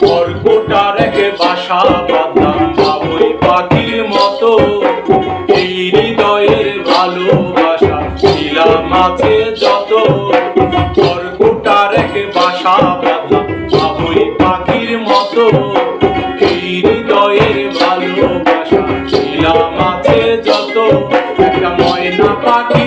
কর্কটা রেখে বাসা বাঁধলাম বাবুই পাখির মতো। এই হৃদয়ের ভালোবাসা ছিলাম আছে যত। কর্কটা রেখে বাসা বাঁধলাম বাবুই পাখির মতো। এই হৃদয়ের ভালোবাসা ছিলাম আছে যত। একটা ময়না পাখি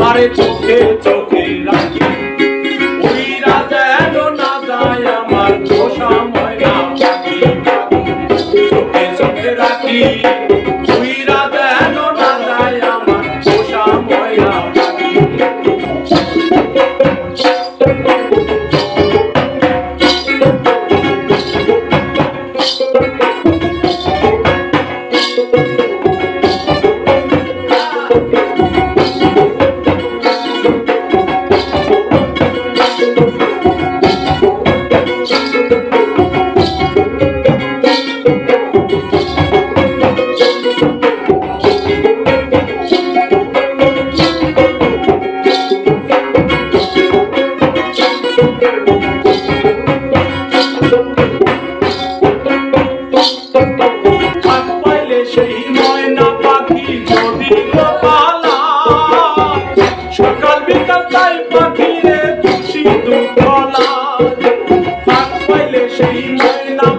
আরে চোখে চোখে রাখি। উইরা যেন না যায় আমার ময়না। পাখি পাখি চোখে চোখে রাখি।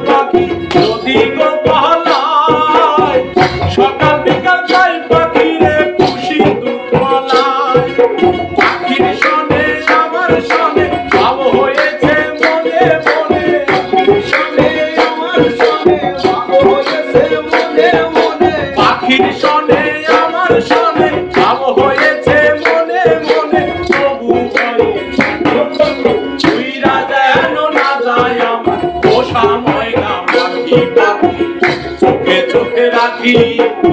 পাখি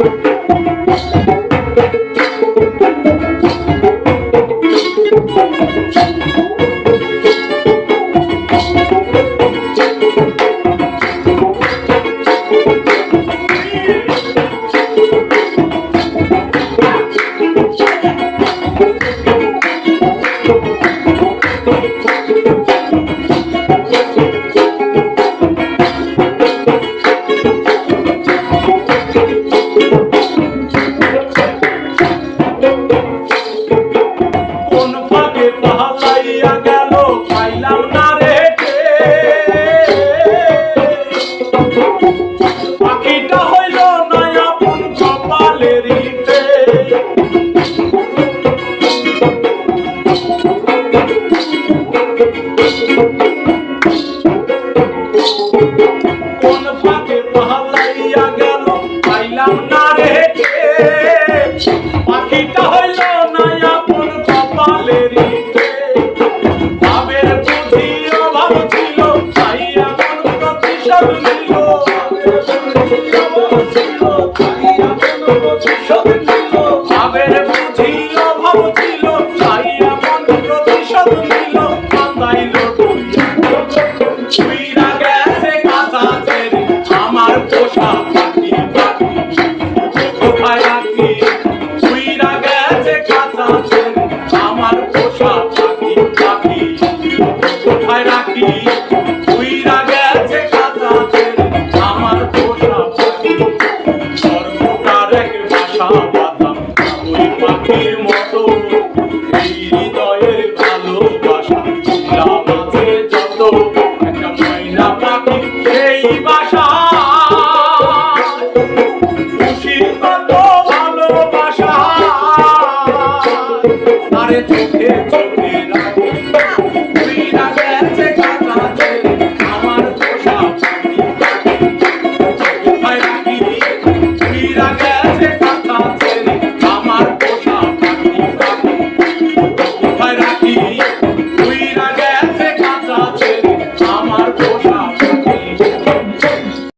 কোন কোন ফাঁকে পালাইয়া গেল, পাইলাম না রে। পাখিটা হইল না আপন কপালের ভাবের বুঝি অভাব ছিল, তাই এমন প্রতিশোধ Amém. porque